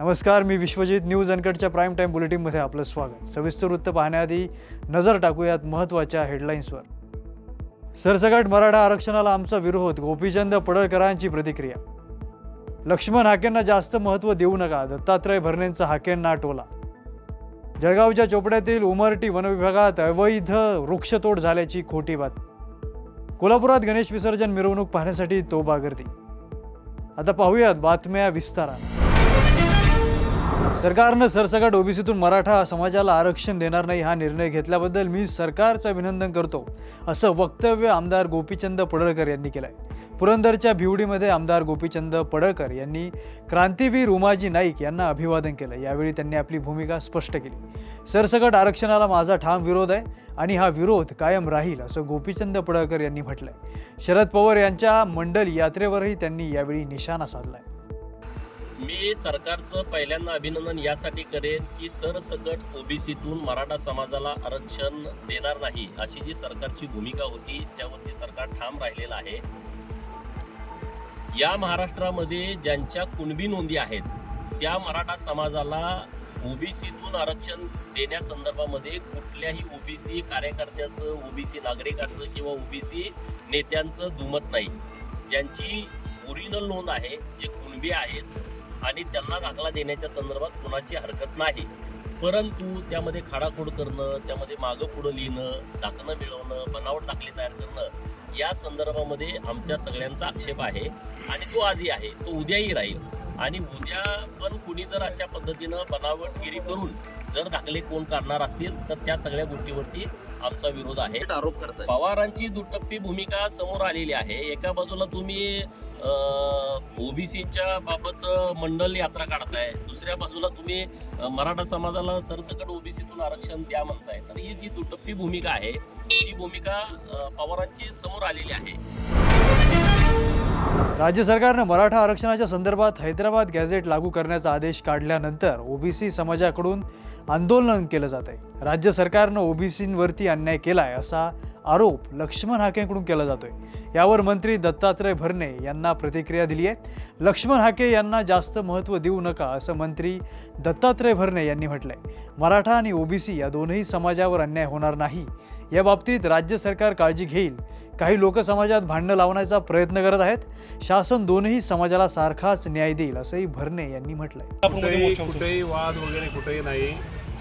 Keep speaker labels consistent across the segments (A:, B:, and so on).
A: नमस्कार मी विश्वजित न्यूज अनकटच्या प्राईम टाईम बुलेटिनमध्ये आपलं स्वागत. सविस्तर वृत्त पाहण्याआधी नजर टाकूयात महत्त्वाच्या हेडलाईन्सवर सरसकट मराठा आरक्षणाला आमचा विरोध गोपीचंद पडळकरांची प्रतिक्रिया. लक्ष्मण हाकेंना जास्त महत्त्व देऊ नका दत्तात्रय भरणेंचा हाकेंना टोला. जळगावच्या चोपड्यातील उमरटी वनविभागात अवैध वृक्षतोड झाल्याची खोटी बात कोल्हापुरात गणेश विसर्जन मिरवणूक पाहण्यासाठी तोबा गर्दी आता पाहूयात बातम्या विस्तारानं. सरकारनं सरसकट ओबीसीतून मराठा समाजाला आरक्षण देणार नाही हा निर्णय घेतल्याबद्दल मी सरकारचं अभिनंदन करतो असं वक्तव्य आमदार गोपीचंद पडळकर यांनी केलं आहे पुरंदरच्या भिवडीमध्ये आमदार गोपीचंद पडळकर यांनी क्रांतीवीर उमाजी नाईक यांना अभिवादन केलं. यावेळी त्यांनी आपली भूमिका स्पष्ट केली. सरसकट आरक्षणाला माझा ठाम विरोध आहे आणि हा विरोध कायम राहील असं गोपीचंद पडळकर यांनी म्हटलं आहे शरद पवार यांच्या मंडल यात्रेवरही त्यांनी यावेळी निशाणा साधलाय.
B: मी सरकारचं पहिल्यांदा अभिनंदन यासाठी करेन की सरसकट ओबीसीतून मराठा समाजाला आरक्षण देणार नाही अशी जी सरकारची भूमिका होती त्यावरती सरकार ठाम राहिलेलं आहे. या महाराष्ट्रामध्ये ज्यांच्या कुणबी नोंदी आहेत त्या मराठा समाजाला ओबीसीतून आरक्षण देण्यासंदर्भामध्ये कुठल्याही ओबीसी कार्यकर्त्याचं ओबीसी नागरिकाचं किंवा ओबीसी नेत्यांचं दुमत नाही. ज्यांची ओरिजिनल नोंद आहे जे कुणबी आहेत आणि त्यांना दाखला देण्याच्या संदर्भात कोणाची हरकत नाही. परंतु त्यामध्ये खाडाखोड करणं त्यामध्ये मागं पुढं लिहिणं दाखलं मिळवणं बनावट दाखले तयार करणं या संदर्भामध्ये आमच्या सगळ्यांचा आक्षेप आहे आणि तो आजही आहे. तो उद्याही राहील. आणि उद्या पण कुणी जर अशा पद्धतीनं बनावटगिरी करून जर दाखले कोण काढणार असतील तर त्या सगळ्या गोष्टीवरती आमचा विरोध आहे.
C: आरोप करताय.
B: पवारांची दुटप्पी भूमिका समोर आलेली आहे. एका बाजूला तुम्ही ओबीसीच्या बाबत मंडल यात्रा काढताय. दुसऱ्या बाजूला तुम्ही मराठा समाजाला सरसकट ओबीसीतून आरक्षण द्या म्हणताय. तर ही जी दुटप्पी भूमिका आहे ती भूमिका पवारांची समोर आलेली आहे.
A: राज्य सरकारनं मराठा आरक्षणाच्या संदर्भात हैदराबाद गॅझेट लागू करण्याचा आदेश काढल्यानंतर ओबीसी समाजाकडून आंदोलन केलं जात आहे. राज्य सरकारनं ओबीसींवरती अन्याय केला आहे असा आरोप लक्ष्मण हाकेंकडून केला जातोय. यावर मंत्री दत्तात्रय भरणे यांना प्रतिक्रिया दिली आहे. लक्ष्मण हाके यांना जास्त महत्त्व देऊ नका असं मंत्री दत्तात्रय भरणे यांनी म्हटलंय. मराठा आणि ओबीसी या दोनही समाजावर अन्याय होणार नाही. या बाबतीत राज्य सरकार काळजी घेईल. काही लोक समाजात भांडणं लावण्याचा प्रयत्न करत आहेत. शासन दोनही समाजाला सारखाच न्याय देईल असंही भरणे यांनी म्हटलंय.
D: कुठेही कुठेही वाद वगैरे कुठेही नाही.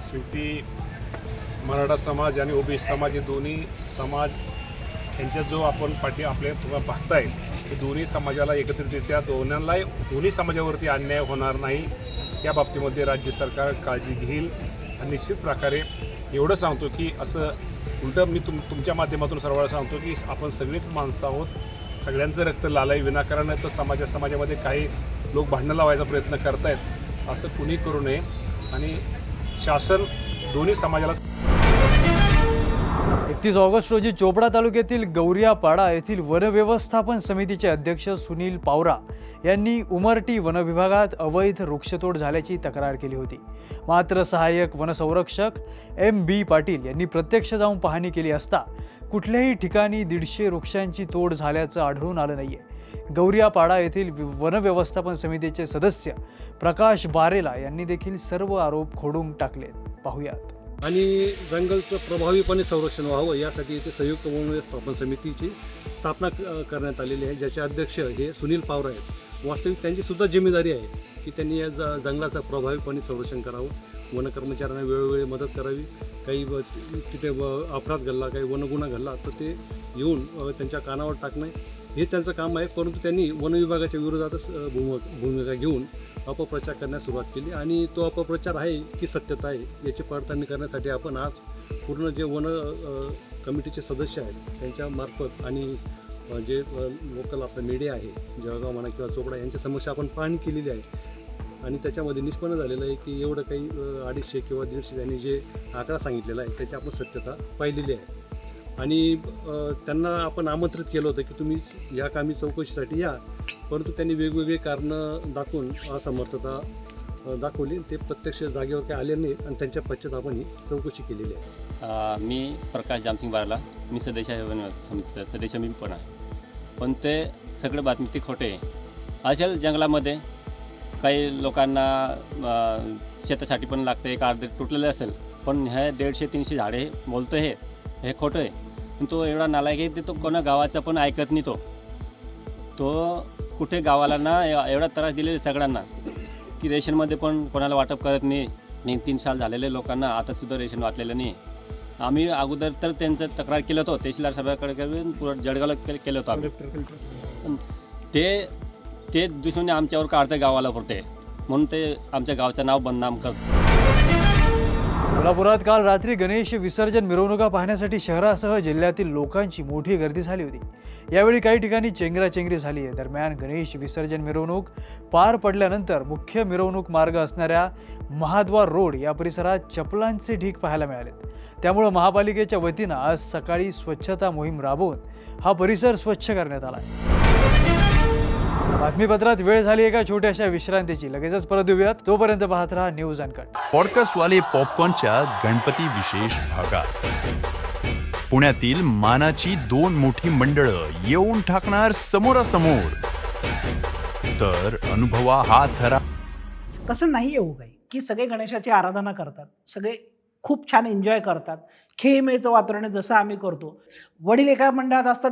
D: शेवटी मराठा समाज आणि ओबीसी समाज हे दोन्ही समाज यांच्यात जो आपण पाठी आपल्या तुम्हाला पाहताय ते दोन्ही समाजाला एकत्रितरित्या दोन्यांनाही दोन्ही समाजावरती अन्याय होणार नाही. या बाबतीमध्ये राज्य सरकार काळजी घेईल. आणि निश्चित प्रकारे एवढं सांगतो की असं उलटं मी तुम तुमच्या माध्यमातून सर्वांना सांगतो की आपण सगळीच माणसं आहोत. सगळ्यांचं रक्त लालाई विनाकारण तर समाजा समाजामध्ये काही लोक भांडणं लावायचा प्रयत्न करतायत. असं कुणी करू नये. आणि शासन दोन्ही समाजाला
A: एकतीस ऑगस्ट रोजी चोपडा तालुक्यातील गौरियापाडा येथील वनव्यवस्थापन समितीचे अध्यक्ष सुनील पावरा यांनी उमरटी वनविभागात अवैध वृक्षतोड झाल्याची तक्रार केली होती. मात्र सहाय्यक वनसंरक्षक एम बी पाटील यांनी प्रत्यक्ष जाऊन पाहणी केली असता कुठल्याही ठिकाणी दीडशे वृक्षांची तोड झाल्याचं आढळून आलं नाहीये. गौरियापाडा येथील वि- वनव्यवस्थापन समितीचे सदस्य प्रकाश बारेला यांनी देखील सर्व आरोप खोडून टाकलेत. पाहूयात.
E: आणि जंगलचं प्रभावीपणे संरक्षण व्हावं यासाठी इथे संयुक्त वन व्यवस्थापन समितीची स्थापना क- करण्यात आलेली आहे. ज्याचे अध्यक्ष हे सुनील पावर आहेत. वास्तविक त्यांची सुद्धा जिम्मेदारी आहे की त्यांनी या ज जंगलाचं प्रभावीपणे संरक्षण करावं. वन कर्मचाऱ्यांना वेळोवेळी मदत करावी. काही तिथे व- अपराध घडला काही वनगुन्हा घडला तर ते येऊन त्यांच्या कानावर टाकणे हे त्यांचं काम आहे परंतु त्यांनी वन विभागाच्या विरोधातच भूम भूमिका घेऊन अपप्रचार करण्यास सुरुवात केली आणि तो अपप्रचार आहे की सत्यता आहे याची पडताळणी करण्यासाठी आपण आज पूर्ण जे वन कमिटीचे सदस्य आहेत त्यांच्या मार्फत आणि जे लोकल आपलं मीडिया आहे जळगाव म्हणा किंवा चोपडा यांच्या समक्ष आपण पाहणी केलेली आहे. आणि त्याच्यामध्ये निष्पन्न झालेलं आहे की एवढं काही अडीचशे किंवा दीडशे त्यांनी जे आकडा सांगितलेला आहे त्याची आपण सत्यता पाहिलेली आहे. आणि त्यांना आपण आमंत्रित केलं होतं की तुम्ही या कामी चौकशीसाठी या. परंतु त्यांनी वेगवेगळे कारणं दाखवून असमर्थता दाखवली. ते प्रत्यक्ष जागेवर काही आले नाही आणि त्यांच्या पश्चात आपण ही चौकशी केलेली आहे.
F: मी प्रकाश जामसिंग बारला. मी सदस्य आहे सदस्य मी पण आहे. पण ते सगळे बातमी ते खोटे आहे. असेल जंगलामध्ये काही लोकांना शेतासाठी पण लागतं एक अर्धे तुटलेले असेल. पण हे दीडशे तीनशे झाडे बोलतं हे. हे खोटं आहे. तो एवढा नालायक आहे ते तो कोणा गावाचा पण ऐकत नाही तो. तो कुठे गावाला ना एवढा त्रास दिलेला सगळ्यांना की रेशनमध्ये पण कोणाला वाटप करत नाही. तीन तीन साल झालेले लोकांना आता सुद्धा रेशन वाटलेलं नाही. आम्ही अगोदर तर त्यांचं तक्रार केलं होतं तहसीलदार साहेबाकडे करून पुरं जळगावला केलं होतं आम्ही. ते ते दुसऱ्याने आमच्यावर काढतं गावाला पुरते. म्हणून ते आमच्या गावचं नाव बदनाम करतं
A: कोल्हापुरात काल रात्री गणेश विसर्जन मिरवणुका पाहण्यासाठी शहरासह जिल्ह्यातील लोकांची मोठी गर्दी झाली होती. यावेळी काही ठिकाणी चेंगराचेंगरी झाली. आहे दरम्यान गणेश विसर्जन मिरवणूक पार पडल्यानंतर मुख्य मिरवणूक मार्ग असणाऱ्या महाद्वार रोड या परिसरात चपलांचे ढीक पाहायला मिळालेत त्यामुळं महापालिकेच्या वतीनं आज सकाळी स्वच्छता मोहीम राबवून हा परिसर स्वच्छ करण्यात आला. बातमीपत्रात वेळ झाली एका छोट्याशा विश्रांतीची? लगेचच परत येऊयात. तोपर्यंत पाहत राहा न्यूज अनकट
C: पॉडकास्टवाले पॉपकॉर्नच्या गणपती विशेष भागात. पुण्यातील मानाची दोन मोठी मंडळं येऊन ठाकणार समोरासमोर. तर अनुभवा हा थरा.
G: तसं नाही येऊ काही. की सगळे गणेशाची आराधना करतात. सगळे खूप छान एन्जॉय करतात. खेळमेचं वातावरण जसं आम्ही करतो. वडील एका मंडळात असतात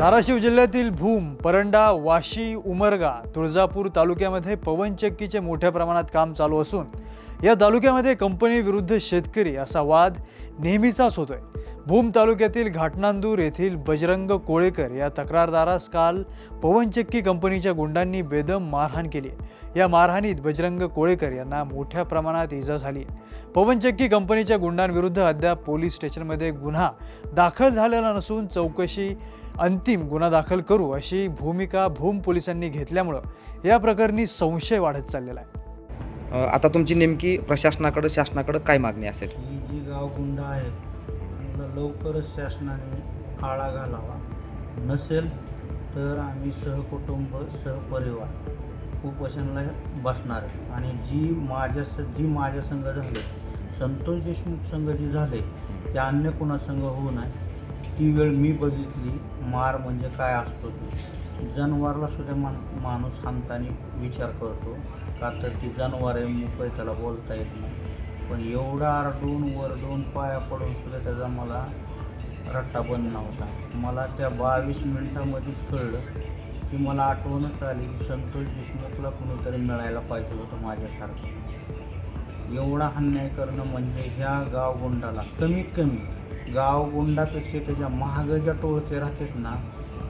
A: धाराशिव जिल्ह्यातील भूम परंडा वाशी उमरगा तुळजापूर तालुक्यामध्ये पवनचक्कीचे मोठ्या प्रमाणात काम चालू असून या तालुक्यामध्ये कंपनी विरुद्ध शेतकरी असा वाद नेहमीचाच होतोय. भूम तालुक्यातील घाटनांदूर येथील बजरंग कोळेकर या तक्रारदारास काल पवनचक्की कंपनीच्या गुंडांनी बेदम मारहाण केली आहे. या मारहाणीत बजरंग कोळेकर यांना मोठ्या प्रमाणात इजा झाली पवनचक्की कंपनीच्या गुंडांविरुद्ध अद्याप पोलीस स्टेशनमध्ये गुन्हा दाखल झालेला नसून चौकशी अंतिम गुन्हा दाखल करू अशी भूमिका भूम पोलिसांनी घेतल्यामुळं या प्रकरणी संशय वाढत चाललेला आहे.
H: आता तुमची नेमकी प्रशासनाकडं शासनाकडं काय मागणी असेल?
I: ही जी गावगुंड आहेत त्यांना लवकरच शासनाने आळा घालावा. नसेल तर आम्ही सहकुटुंब सहपरिवार उपोषणाला बसणार आहे. आणि जी माझ्या स जी माझ्या संघ झाले संतोष देशमुख संघ जी झाले ते अन्य कुणा संघ होऊ नये. ती वेळ मी बघितली मार म्हणजे काय असतो ते. जनावरला सुद्धा मान माणूस हानताना विचार करतो. का तर ती जनावर आहे मुकं त्याला बोलता येत नाही. पण एवढा आरडून वरडून पाया पडून सुद्धा त्याचा मला रट्टा बंद नव्हता. मला त्या बावीस मिनिटामध्येच कळलं की मला आठवणच आली की संतोष देशमुखला कुणीतरी मिळायला पाहिजे होतं माझ्यासारखं. एवढा अन्याय करणं म्हणजे ह्या गावगुंडाला कमीत कमी गावगुंडापेक्षा त्याच्या महाग ज्या टोळके राहतात ना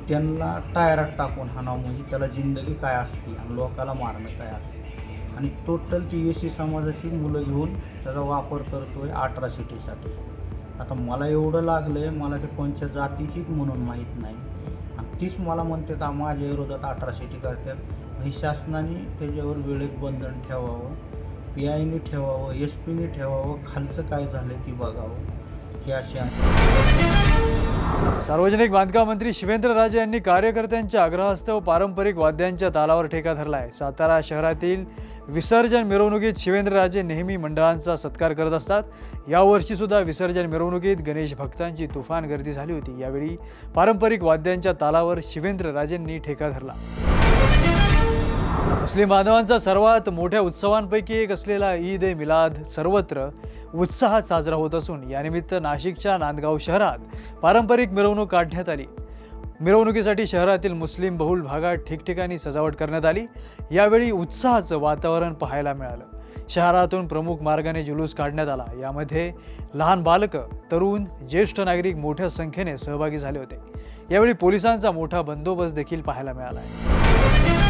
I: त्यांना टायरात टाकून हाणावं म्हणजे त्याला जिंदगी काय असते आणि लोकाला मारणं काय असते? आणि टोटल ती एस सी समाजाची मुलं घेऊन त्याचा वापर करतो आहे अठरा सिटीसाठी. आता मला एवढं लागलं आहे मला ते कोणत्या जातीचीच म्हणून माहीत नाही. आणि तीच मला म्हणते तर माझ्या विरोधात सिटी करतात हे शासनाने त्याच्यावर वेळेत बंधन ठेवावं पी आयने ठेवावं एस पीने ठेवावं खालचं काय झालं ती बघावं. ही अशी
A: सार्वजनिक बांधकाम मंत्री शिवेंद्रराजे यांनी कार्यकर्त्यांच्या आग्रहास्तव पारंपरिक वाद्यांच्या तालावर ठेका धरलाय. सातारा शहरातील विसर्जन मिरवणुकीत शिवेंद्रराजे नेहमी मंडळांचा सत्कार करत असतात. यावर्षी सुद्धा विसर्जन मिरवणुकीत गणेश भक्तांची तुफान गर्दी झाली होती. यावेळी पारंपरिक वाद्यांच्या तालावर शिवेंद्रराजेंनी ठेका धरला. मुस्लिम बांधवांचा सर्वात मोठ्या उत्सवांपैकी एक असलेला ईद ए मिलाद सर्वत्र उत्साहात साजरा होत असून यानिमित्त नाशिकच्या नांदगाव शहरात पारंपरिक मिरवणूक काढण्यात आली. मिरवणुकीसाठी शहरातील मुस्लिम बहुल भागात ठिकठिकाणी सजावट करण्यात आली. यावेळी उत्साहाचं वातावरण पाहायला मिळालं. शहरातून प्रमुख मार्गाने जुलूस काढण्यात आला. यामध्ये लहान बालकं तरुण ज्येष्ठ नागरिक मोठ्या संख्येने सहभागी झाले होते. यावेळी पोलिसांचा मोठा बंदोबस्त देखील पाहायला मिळाला आहे.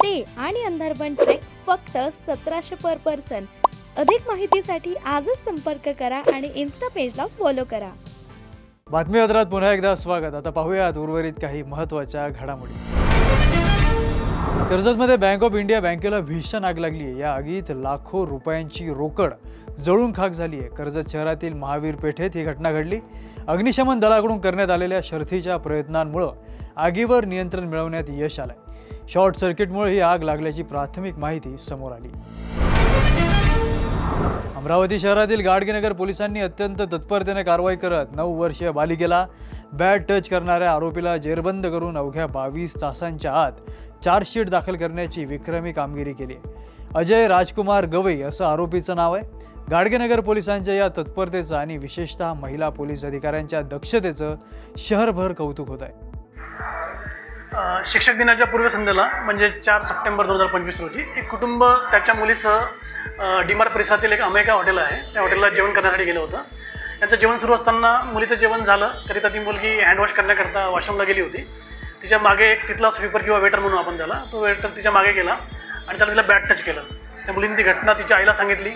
J: स्टे आणि अंधारबन ट्रेक फक्त सतराशे पर पर्सन अधिक माहितीसाठी आजच संपर्क करा आणि इन्स्टा पेजला फॉलो करा.
A: बातमीपत्रात पुन्हा एकदा स्वागत. आता पाहूयात उर्वरित काही महत्त्वाच्या घडामोडी. कर्जतमध्ये बँक ऑफ इंडिया बँकेला भीषण आग लागली. आहे या आगीत लाखो रुपयांची रोकड जळून खाक झाली आहे. कर्जत शहरातील महावीर पेठेत ही घटना घडली. अग्निशमन दलाकडून करण्यात आलेल्या शर्थीच्या प्रयत्नांमुळं आगीवर नियंत्रण मिळवण्यात यश आलं शॉर्ट सर्किटमुळे ही आग लागल्याची प्राथमिक माहिती समोर आली. अमरावती शहरातील गाडगेनगर पोलिसांनी अत्यंत तत्परतेने कारवाई करत नऊ वर्षीय बालिकेला बॅट टच करणाऱ्या आरोपीला जेरबंद करून अवघ्या बावीस तासांच्या आत चार्जशीट दाखल करण्याची विक्रमी कामगिरी केली अजय राजकुमार गवई असं आरोपीचं नाव आहे. गाडगेनगर पोलिसांच्या या तत्परतेचं आणि विशेषतः महिला पोलीस अधिकाऱ्यांच्या दक्षतेचं शहरभर कौतुक होत आहे.
K: शिक्षक दिनाच्या पूर्वसंध्येला म्हणजे चार सप्टेंबर दोन हजार पंचवीस रोजी एक कुटुंब त्याच्या मुलीसह डिमार डीमार परिसरातील एक अमेरिका हॉटेल आहे. त्या हॉटेलला जेवण करण्यासाठी गेलं होतं. त्यांचं जेवण सुरू असताना मुलीचं जेवण झालं तरी ती मुलगी हँडवॉश करण्याकरता वॉशरूमला गेली होती. तिच्यामागे एक तिथला स्वीपर किंवा वेटर म्हणून आपण त्याला तो वेटर तिच्यामागे गेला आणि त्याला तिला बॅट टच केलं. त्या मुलीने ती घटना तिच्या आईला सांगितली.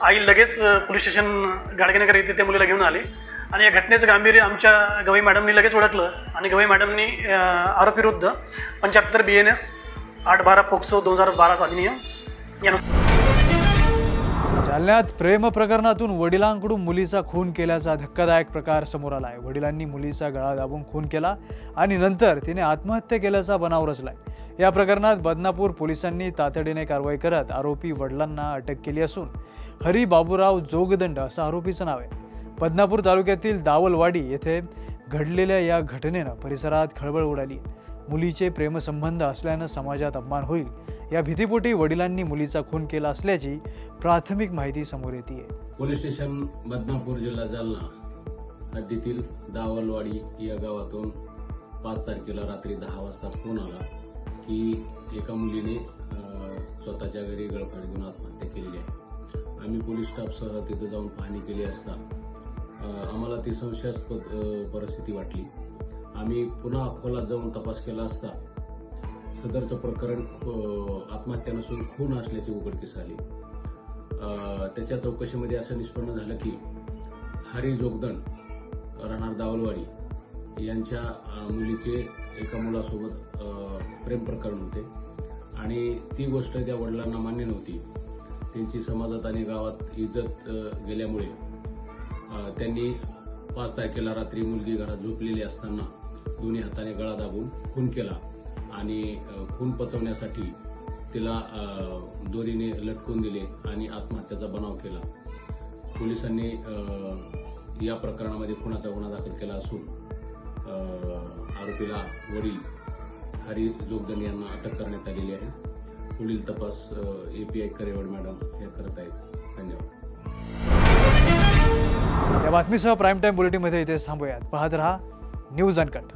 K: आई लगेच पोलीस स्टेशन गाडगेनगर येथे त्या मुलीला घेऊन आली. आणि या घटनेचं गांभीर्य आमच्या गवई मॅडमनी लगेच ओळखलं आणि गवई मॅडमनी आरोपीविरुद्ध पंच्याहत्तर बी एन एस आठ बारा पोक्सो दोन हजार बारा अधिनियम
A: जालन्यात प्रेम प्रकरणातून वडिलांकडून मुलीचा खून केल्याचा धक्कादायक प्रकार समोर आला आहे वडिलांनी मुलीचा गळा दाबून खून केला आणि नंतर तिने आत्महत्या केल्याचा बनाव रचलाय. या प्रकरणात बदनापूर पोलिसांनी तातडीने कारवाई करत आरोपी वडिलांना अटक केली असून हरी बाबूराव जोगदंड असं आरोपीचं नाव आहे. बदनापूर तालुक्यातील दावलवाडी येथे घडलेल्या या घटनेनं परिसरात खळबळ उडाली. मुलीचे प्रेमसंबंध असल्यानं समाजात अपमान होईल. या भीतीपोटी वडिलांनी मुलीचा खून केला असल्याची प्राथमिक माहिती समोर येते
L: पोलीस स्टेशन बदनापूर जिल्हा जालना हद्दीतील दावलवाडी या गावातून पाच तारखेला रात्री दहा वाजता फोन आला की एका मुलीने स्वतःच्या घरी गळफास घेऊन आत्महत्या केलेली आहे. आम्ही पोलीस स्टाफसह तिथं जाऊन पाहणी केली असता आम्हाला ती संशयास्पद परिस्थिती वाटली. आम्ही पुन्हा अकोला जाऊन तपास केला असता सदरचं प्रकरण आत्महत्या नसून खून असल्याची उघडकीस आली. त्याच्या चौकशीमध्ये असं निष्पन्न झालं की हरी जोगदण राहणार दावलवाडी यांच्या मुलीचे एका मुलासोबत प्रेम प्रकरण होते. आणि ती गोष्ट त्या वडिलांना मान्य नव्हती. त्यांची समाजात आणि गावात इज्जत गेल्यामुळे त्यांनी पाच तारखेला रात्री मुलगी घरात झोपलेली असताना दोन्ही हाताने गळा दाबून खून केला आणि खून पचवण्यासाठी तिला दोरीने लटकून दिले आणि आत्महत्याचा बनाव केला. पोलिसांनी या प्रकरणामध्ये खुनाचा गुन्हा दाखल केला असून आरोपीला वडील हरी जोगदन यांना अटक करण्यात आलेली आहे. पुढील तपास A P I Karewad madam हे करत आहेत धन्यवाद.
A: या बातमीसह प्राईम टाईम बुलेटिनमध्ये इथेच थांबूयात. पाहत रहा न्यूज अनकट.